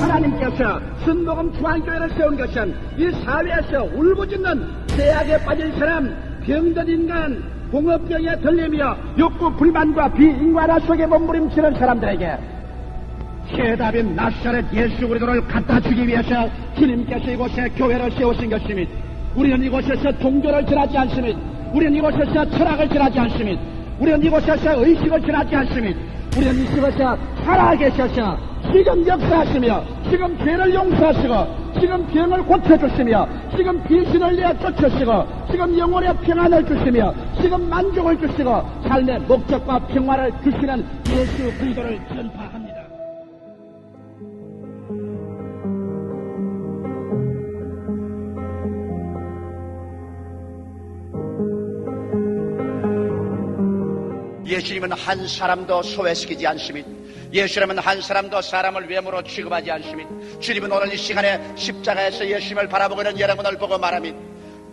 하나님께서 순복음 중앙교회를 세운 것은 이 사회에서 울부짖는 죄악에 빠진 사람, 병든 인간, 공업병에 들리며 욕구 불만과 비인간화 속에 몸부림치는 사람들에게 해답인 나사렛 예수 그리스도를 갖다 주기 위해서 주님께서 이곳에 교회를 세우신 것입니다. 우리는 이곳에서 종교를 전하지 않습니다. 우리는 이곳에서 철학을 전하지 않습니다. 우리는 이곳에서 의식을 전하지 않습니다. 우리는 이곳에서 살아계셔서 지금 역사하시며 지금 죄를 용서하시고 지금 병을 고쳐주시며 지금 비신을 내어 쫓으시고 지금 영혼의 평안을 주시며 지금 만족을 주시고 삶의 목적과 평화를 주시는 예수 그리스도를 전파합니다. 예수님은 한 사람도 소외시키지 않습니다. 예수님은 한 사람도 사람을 외모로 취급하지 않습니다. 주님은 오늘 이 시간에 십자가에서 예수님을 바라보고 있는 여러분을 보고 말합니다.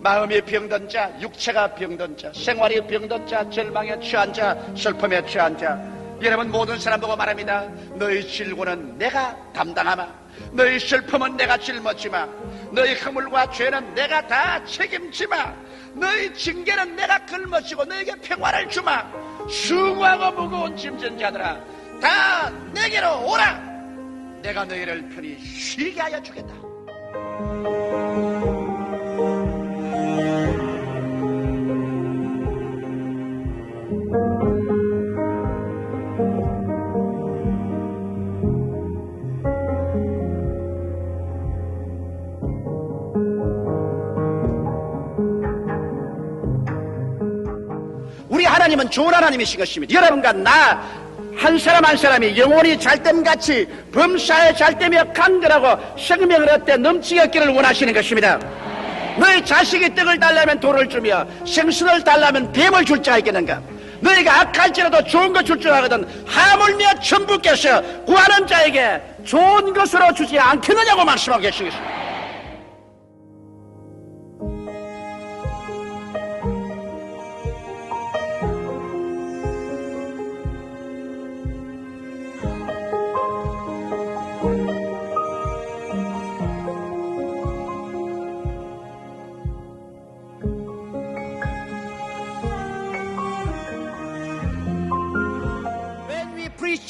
마음이 병든 자, 육체가 병든 자, 생활이 병든 자, 절망에 취한 자, 슬픔에 취한 자, 여러분 모든 사람 보고 말합니다. 너희 질고는 내가 담당하마. 너희 슬픔은 내가 짊어지마. 너희 허물과 죄는 내가 다 책임지마. 너희 징계는 내가 걸머지고 너에게 평화를 주마. 수고하고 무거운 짐진 자들아 다 내게로 오라. 내가 너희를 편히 쉬게 하여 주겠다. 우리 하나님은 좋은 하나님이신 것입니다. 여러분과 나 한 사람 한 사람이 영혼이 잘됨같이 범사에 잘되며 간결하고 생명을 얻되 넘치게 얻기를 원하시는 것입니다. 너희 자식이 떡을 달라면 돌을 주며 생선을 달라면 뱀을 줄 자가 있겠는가? 너희가 악할지라도 좋은 것 줄 줄 알거든 하물며 천부께서 구하는 자에게 좋은 것으로 주지 않겠느냐고 말씀하고 계시겠습니다.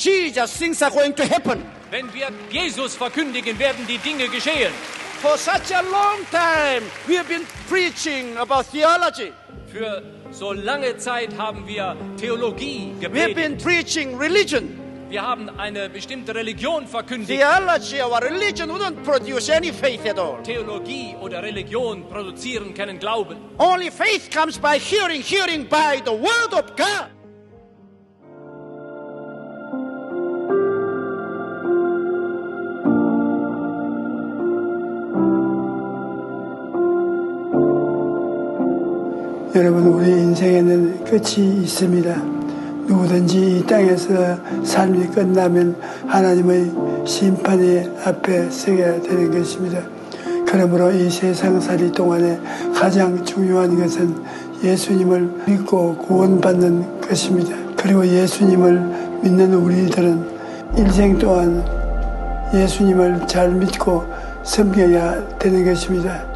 Jesus, things are going to happen. Wenn wir Jesus verkündigen, werden die Dinge geschehen. For such a long time, we have been preaching about theology. Für so lange Zeit haben wir Theologie We have gepredigt. been preaching religion. Wir haben eine bestimmte Religion verkündigt. Theology or religion wouldn't produce any faith at all. Theologie oder Religion produzieren keinen Glauben. Only faith comes by hearing, hearing by the word of God. 여러분 우리 인생에는 끝이 있습니다. 누구든지 이 땅에서 삶이 끝나면 하나님의 심판이 앞에 서게 되는 것입니다. 그러므로 이 세상살이 동안에 가장 중요한 것은 예수님을 믿고 구원받는 것입니다. 그리고 예수님을 믿는 우리들은 일생 동안 예수님을 잘 믿고 섬겨야 되는 것입니다.